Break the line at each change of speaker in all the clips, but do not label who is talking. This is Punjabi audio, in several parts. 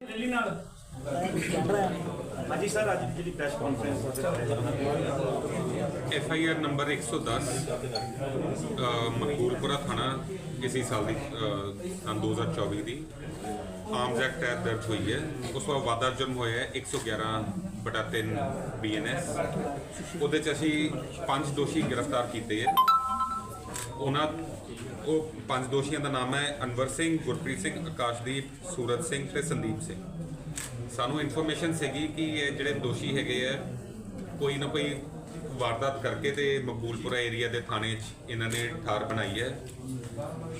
ਦਿੱਲੀ ਨਾਲ।
ਹਾਂਜੀ ਸਰ ਅੱਜ ਦੀ ਜਿਹੜੀ press conference
F I R number 110 ਅ, ਮਕਬੂਲਪੁਰਾ ਥਾਣਾ ਇਸੇ ਸਾਲ ਦੀ ਅ, ਸੰਨ 2024 ਦੀ। ਆਰਮਸ ਐਕਟ ਤਹਿਤ ਦਰਜ ਹੋਈ ਹੈ। ਉਸ ਤੋਂ ਬਾਅਦ ਵਾਧਾ ਜੁਰਮ ਹੋਇਆ ਹੈ 111 ਬਟਾ 3 ਬੀਐਨਐਸ ਉਹਦੇ ਚ ਅਸੀਂ ਪੰਜ ਦੋਸ਼ੀ ਗ੍ਰਿਫਤਾਰ ਕੀਤੇ ਹੈ। ਉਹਨਾਂ ਉਹ ਪੰਜ ਦੋਸ਼ੀਆਂ ਦਾ ਨਾਮ ਹੈ ਅਨਵਰ ਸਿੰਘ, ਗੁਰਪ੍ਰੀਤ ਸਿੰਘ, ਆਕਾਸ਼ਦੀਪ ਸੂਰਜ ਸਿੰਘ ਤੇ ਸੰਦੀਪ ਸਿੰਘ। ਸਾਨੂੰ ਇਨਫੋਰਮੇਸ਼ਨ ਸੀਗੀ ਕਿ ਇਹ ਜਿਹੜੇ ਦੋਸ਼ੀ ਹੈਗੇ ਆ, ਕੋਈ ਨਾ ਕੋਈ ਵਾਰਦਾਤ ਕਰਕੇ ਤੇ ਮਕਬੂਲਪੁਰਾ ਏਰੀਆ ਦੇ ਥਾਣੇ 'ਚ ਇਹਨਾਂ ਨੇ ਠਾਰ ਬਣਾਈ ਹੈ।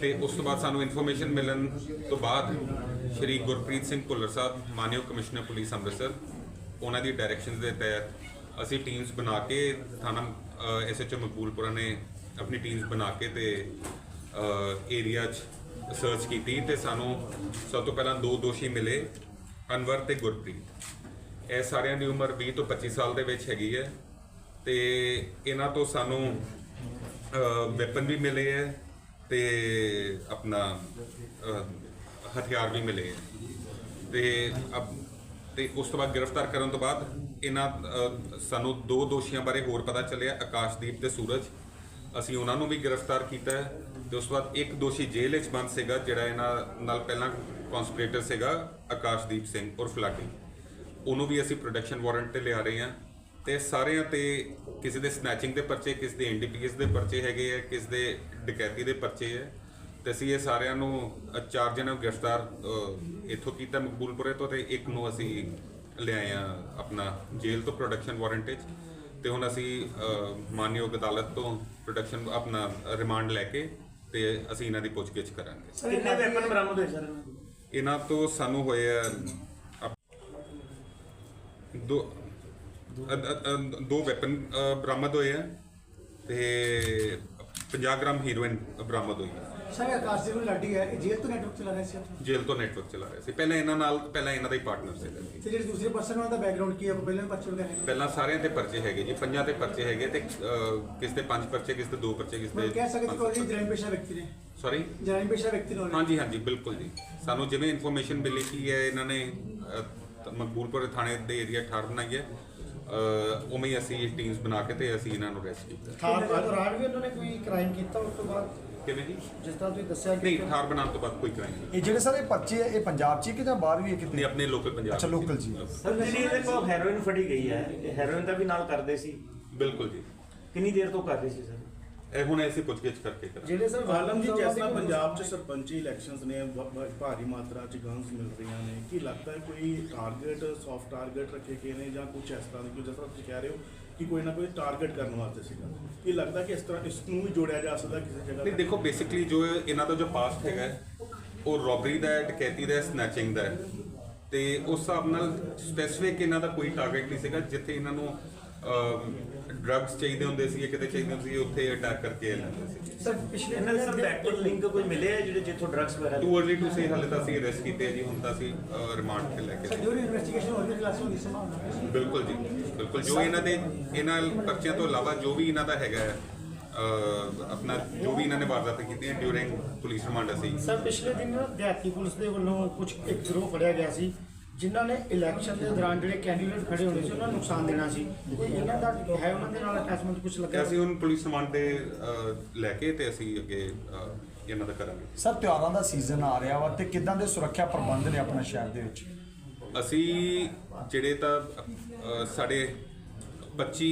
ਤੇ ਉਸ ਤੋਂ ਬਾਅਦ ਸਾਨੂੰ ਇਨਫੋਰਮੇਸ਼ਨ ਮਿਲਣ ਤੋਂ ਬਾਅਦ ਸ਼੍ਰੀ ਗੁਰਪ੍ਰੀਤ ਸਿੰਘ ਭੁੱਲਰ ਸਾਹਿਬ, ਮਾਨਯੋਗ ਕਮਿਸ਼ਨਰ ਪੁਲਿਸ ਅੰਮ੍ਰਿਤਸਰ, ਉਹਨਾਂ ਦੀ ਡਾਇਰੈਕਸ਼ਨ ਦੇ ਤਹਿਤ ਅਸੀਂ ਟੀਮਸ ਬਣਾ ਕੇ ਥਾਣਾ ਐਸਐਚਓ ਮਕਬੂਲਪੁਰਾ ਨੇ ਆਪਣੀ ਟੀਮਸ ਬਣਾ ਕੇ ਤੇ ਏਰੀਆ 'ਚ ਸਰਚ ਕੀਤੀ ਤੇ ਸਾਨੂੰ ਸਭ ਤੋਂ ਪਹਿਲਾਂ ਦੋ ਦੋਸ਼ੀ ਮਿਲੇ, ਅਨਵਰ ਤੇ ਗੁਰਪ੍ਰੀਤ। ਇਹ ਸਾਰਿਆਂ ਦੀ ਉਮਰ 20 ਤੋਂ 25 ਸਾਲ ਦੇ ਵਿੱਚ ਹੈਗੀ ਹੈ ਤੇ ਇਹਨਾਂ ਤੋਂ ਸਾਨੂੰ ਵੈਪਨ ਵੀ ਮਿਲੇ ਹੈ ਤੇ ਆਪਣਾ ਹਥਿਆਰ ਵੀ ਮਿਲੇ ਹੈ। ਤੇ ਤੇ ਉਸ ਤੋਂ ਬਾਅਦ ਗ੍ਰਿਫਤਾਰ ਕਰਨ ਤੋਂ ਬਾਅਦ ਇਹਨਾਂ ਸਾਨੂੰ ਦੋ ਦੋਸ਼ੀਆਂ ਬਾਰੇ ਹੋਰ ਪਤਾ ਚੱਲਿਆ, ਆਕਾਸ਼ਦੀਪ ਤੇ ਸੂਰਜ। ਅਸੀਂ ਉਹਨਾਂ ਨੂੰ ਵੀ ਗ੍ਰਿਫਤਾਰ ਕੀਤਾ ਹੈ ਤੇ ਉਸ ਤੋਂ ਬਾਅਦ ਇੱਕ ਦੋਸ਼ੀ ਜੇਲ੍ਹ ਵਿੱਚ ਬੰਦ ਸੀਗਾ, ਜਿਹੜਾ ਇਹਨਾਂ ਨਾਲ ਪਹਿਲਾਂ ਕਨਸਪੀਰੇਟਰ ਸੀਗਾ, ਆਕਾਸ਼ਦੀਪ ਸਿੰਘ ਉਰਫ ਲਾਡੀ। ਉਹਨੂੰ ਵੀ ਅਸੀਂ ਪ੍ਰੋਡਕਸ਼ਨ ਵਾਰੰਟ ਤੇ ਲਿਆ ਰਹੇ ਹਾਂ ਤੇ ਸਾਰਿਆਂ ਤੇ ਕਿਸੇ ਦੇ ਸਨੈਚਿੰਗ ਦੇ ਪਰਚੇ, ਕਿਸੇ ਦੇ ਐਨਡੀਪੀਐਸ ਦੇ ਪਰਚੇ ਹੈਗੇ ਆ, ਕਿਸੇ ਦੇ ਡਕੈਤੀ ਦੇ ਪਰਚੇ ਹੈ ਤੇ ਅਸੀਂ ਇਹ ਸਾਰਿਆਂ ਨੂੰ ਚਾਰ ਜਣਿਆਂ ਨੂੰ ਗ੍ਰਿਫਤਾਰ ਇੱਥੋਂ ਕੀਤਾ ਮਕਬੂਲਪੁਰੇ ਤੋਂ ਤੇ ਇੱਕ ਨੂੰ ਅਸੀਂ ਲਿਆਏ ਆ ਆਪਣਾ ਜੇਲ੍ਹ ਤੋਂ ਪ੍ਰੋਡਕਸ਼ਨ ਵਾਰੰਟ ਵਿੱਚ। ਤੇ ਹੁਣ ਅਸੀਂ ਅ, ਮਾਨਯੋਗ ਅਦਾਲਤ ਤੋਂ ਪ੍ਰੋਡਕਸ਼ਨ ਆਪਣਾ ਰਿਮਾਂਡ ਲੈ ਕੇ ਤੇ ਅਸੀਂ ਇਹਨਾਂ ਦੀ ਪੁੱਛਗਿੱਛ ਕਰਾਂਗੇ।
ਕਿੰਨੇ ਵੈਪਨ ਬਰਾਮਦ ਹੋਏ ਸਰ
ਇਹਨਾਂ ਤੋਂ ਸਾਨੂੰ ਹੋਏ ਆ ਅਪ- ਦੋ ਅ- ਅ- ਅ- ਦੋ ਵੈਪਨ ਬਰਾਮਦ ਹੋਏ ਆ ਤੇ 50 ਗ੍ਰਾਮ ਹੀਰੋਇਨ ਬਰਾਮਦ ਹੋਈ। ਹੈ
ਸਰ ਆਕਾਸ਼ ਦੀ ਲਾਡੀ ਹੈ ਇਹ ਜੇਲ੍ਹ ਤੋਂ ਨੈਟਵਰਕ ਚਲਾ ਰਿਹਾ ਸੀ ਉੱਥੇ।
ਜੇਲ੍ਹ ਤੋਂ ਨੈਟਵਰਕ ਚਲਾ ਰਿਹਾ ਸੀ। ਪਹਿਲਾਂ ਇਹਨਾਂ ਨਾਲ ਪਹਿਲਾਂ ਇਹਨਾਂ ਦਾ ਹੀ ਪਾਰਟਨਰ ਸੀਗਾ ਜੀ।
ਤੇ ਜਿਹੜੇ ਦੂਸਰੇ ਪਰਸਨ ਉਹਨਾਂ ਦਾ ਬੈਕਗ੍ਰਾਉਂਡ ਕੀ ਹੈ? ਉਹ ਪਹਿਲਾਂ ਪਰਚੇ ਵਗੈਰਾ ਹੈ
ਪਹਿਲਾਂ ਸਾਰਿਆਂ ਤੇ ਪਰਚੇ ਹੈਗੇ ਜੀ ਪੰਜਾਂ ਤੇ ਪਰਚੇ ਹੈਗੇ ਤੇ ਅ, ਕਿਸ ਦੇ ਪੰਜ ਪਰਚੇ ਕਿਸ ਦੇ ਦੋ ਪਰਚੇ ਕਿਸ
ਮੈਂ ਕਹਿ ਸਕਦੇ ਕਿ ਉਹ ਜਰਾਇਮ ਪੇਸ਼ਾ ਵਿਅਕਤੀ ਨੇ।
ਸੌਰੀ
ਜਰਾਇਮ ਪੇਸ਼ਾ ਵਿਅਕਤੀ ਨੇ
ਹਾਂਜੀ ਹਾਂਜੀ ਬਿਲਕੁਲ ਜੀ। ਸਾਨੂੰ ਜਿਵੇਂ ਇਨਫੋਰਮੇਸ਼ਨ ਮਿਲੀ ਕਿ ਇਹ ਇਹਨਾਂ ਨੇ ਤ- ਮਕਬੂਲਪੁਰ ਥਾਣੇ ਦੇ ਏਰੀਆ ਠਾਰ ਬਣਾਈ ਹੈ। ਅ, ਉਵੇਂ ਹੀ ਅਸੀਂ ਟੀਮਸ ਬਣਾ ਕੇ ਤੇ ਅਸੀਂ ਇਹਨਾਂ ਨੂੰ ਅਰੈਸਟ ਕੀਤਾ।
ਥਾਰ ਦੌਰਾਨ ਵੀ ਉਹਨਾਂ ਨੇ ਕੋਈ ਕ੍ਰਾਈਮ ਕੀਤਾ ਉਸ ਤੋਂ ਬਾਅਦ?
ਕਿਵੇਂ ਜੀ?
ਜਿਸ ਤਰ੍ਹਾਂ ਤੁਸੀਂ ਦੱਸਿਆ
ਨਹੀਂ ਠਾਰ ਬਣਾਉਣ ਤੋਂ ਬਾਅਦ ਕੋਈ ਕ੍ਰਾਈਮ ਨਹੀਂ।
ਇਹ ਜਿਹੜੇ ਸਾਰੇ ਪਰਚੇ ਆ ਇਹ ਪੰਜਾਬ 'ਚ ਹੀ ਕਿ ਜਾਂ ਬਾਹਰ ਵੀ ਹੈ ਕਿਤੇ?
ਨਹੀਂ ਆਪਣੇ ਲੋਕਲ ਪੰਜਾਬ
ਅੱਛਾ, local ਜੀ।
ਸਰ ਜਿਹੜੀ ਇਹਦੇ ਕੋਲ ਹੈਰੋਇਨ ਫੜੀ ਗਈ ਹੈ। ਇਹ ਹੈਰੋਇਨ ਦਾ ਵੀ ਨਾਲ ਕਰਦੇ ਸੀ?
ਬਿਲਕੁਲ ਜੀ।
ਕਿੰਨੀ ਦੇਰ ਤੋਂ ਕਰਦੇ ਸੀ ਸਰ?
ਇਹ ਹੁਣ ਅਸੀਂ ਪੁੱਛਗਿੱਛ ਕਰਕੇ ਕਰਾਂਗੇ।
ਜਿਹੜੇ ਸਰ
ਆਲਮ ਜੀ ਜਿਸ ਪੰਜਾਬ 'ਚ ਸਰਪੰਚੀ ਇਲੈਕਸ਼ਨਸ ਨੇ ਭਾਰੀ ਮਾਤਰਾ 'ਚ ਗਨਸ ਮਿਲ ਰਹੀਆਂ ਨੇ ਕੀ ਲੱਗਦਾ ਹੈ ਕੋਈ ਟਾਰਗੇਟ ਸੌਫਟ ਟਾਰਗੇਟ ਰੱਖੇ ਗਏ ਨੇ ਜਾਂ ਕੁਝ ਇਸ ਤਰ੍ਹਾਂ ਦੀ ਕੋਈ ਜਿਸ ਤਰ੍ਹਾਂ ਤੁਸੀਂ ਕਹਿ ਰਹੇ ਹੋ ਕਿ ਕੋਈ ਨਾ ਕੋਈ ਟਾਰਗੇਟ ਕਰਨ ਵਾਸਤੇ ਸੀਗਾ? ਕੀ ਲੱਗਦਾ ਕਿ ਇਸ ਤਰ੍ਹਾਂ ਇਸ ਨੂੰ ਵੀ ਜੋੜਿਆ ਜਾ ਸਕਦਾ ਕਿਸੇ ਜਗ੍ਹਾ
ਨਹੀਂ
ਤੇ?
ਦੇਖੋ ਬੇਸਿਕਲੀ ਜੋ ਇਹਨਾਂ ਦਾ ਜੋ ਪਾਸਟ ਹੈਗਾ ਹੈ, ਉਹ ਰੋਬਰੀ ਦਾ ਹੈ ਡਕੈਤੀ ਦਾ ਸਨੈਚਿੰਗ ਦਾ ਹੈ। ਤੇ ਉਸ ਹਿਸਾਬ ਨਾਲ ਸਪੈਸੀਫਿਕ ਇਹਨਾਂ ਦਾ ਕੋਈ ਟਾਰਗੇਟ ਨਹੀਂ ਸੀਗਾ ਜਿੱਥੇ ਇਹਨਾਂ ਨੂੰ ਡਰੱਗਸ ਚਾਹੀਦੇ ਹੁੰਦੇ ਸੀ ਕਿਤੇ ਚਾਹੀਦੇ ਹੁੰਦੇ ਸੀ ਉੱਥੇ ਅਟੈਕ ਕਰਕੇ ਲੈਂਦੇ ਸੀ।
ਸਰ ਪਿਛਲੇ
ਇਹਨਾਂ ਦੇ ਸਰ ਬੈਕਵਰਡ ਲਿੰਕ ਕੋਈ ਮਿਲੇ ਹੈ ਜਿਹੜੇ ਜਿੱਥੋਂ ਡਰੱਗਸ ਵਗੈਰਾ
ਟੂ ਅਰਲੀ ਟੂ ਸੇ ਹਾਲੇ ਤਾਂ ਅਸੀਂ ਅਰੈਸਟ ਕੀਤੇ ਆ ਜੀ ਹੁਣ ਤਾਂ ਅਸੀਂ ਰਿਮਾਂਡ ਤੇ ਲੈ ਕੇ
ਸਰ ਡਿਊਰਿੰਗ ਇਨਵੈਸਟੀਗੇਸ਼ਨ ਹੋਰ ਵੀ ਕਲਾਸ ਹੋਣ ਦੀ ਸੰਭਾਵਨਾ ਹੈ
ਬਿਲਕੁਲ ਜੀ ਬਿਲਕੁਲ। ਜੋ ਇਹਨਾਂ ਦੇ ਇਹਨਾਂ ਪਰਚਿਆਂ ਤੋਂ ਇਲਾਵਾ ਜੋ ਵੀ ਇਹਨਾਂ ਦਾ ਹੈਗਾ ਹੈ, ਆਪਣਾ ਜੋ ਵੀ ਇਹਨਾਂ ਨੇ ਵਾਰਦਾਤਾਂ ਕੀਤੀਆਂ ਡਿਊਰਿੰਗ ਪੁਲਿਸ ਰਿਮਾਂਡ ਅਸੀਂ।
ਸਰ ਪਿਛਲੇ ਦਿਨ ਦਿਹਾਤੀ ਪੁਲਿਸ ਦੇ ਵੱਲੋਂ ਕੁਝ ਇੱਕ ਗਰੋਹ ਫੜਿਆ ਗਿਆ ਸੀ। ਜਿਨ੍ਹਾਂ ਨੇ ਇਲੈਕਸ਼ਨ ਦੇ ਦੌਰਾਨ ਜਿਹੜੇ ਕੈਂਡੀਡੇਟ ਖੜੇ ਹੋਣੇ ਸੀ ਉਹਨਾਂ ਨੂੰ ਨੁਕਸਾਨ ਦੇਣਾ ਸੀ। ਕੋਈ ਇਹਨਾਂ ਦਾ ਹੈ ਉਹਨਾਂ ਦੇ ਨਾਲ ਅਟੈਚਮੈਂਟ ਕੁਝ
ਤੇ
ਲੱਗਾ
ਅਸੀਂ ਹੁਣ ਪੁਲਿਸ ਅਹ, ਲੈ ਕੇ ਤੇ ਅਸੀਂ ਅੱਗੇ ਇਹਨਾਂ ਦਾ ਕਰਾਂਗੇ।
ਸਰ ਤਿਉਹਾਰਾਂ ਦਾ ਸੀਜ਼ਨ ਆ ਰਿਹਾ ਵਾ ਤੇ ਕਿਦਾਂ ਦੇ ਸੁਰੱਖਿਆ ਪ੍ਰਬੰਧ ਨੇ ਆਪਣਾ ਸ਼ਹਿਰ ਦੇ ਵਿੱਚ?
ਅਸੀਂ ਜਿਹੜੇ ਤਾਂ ਸਾਡੇ 25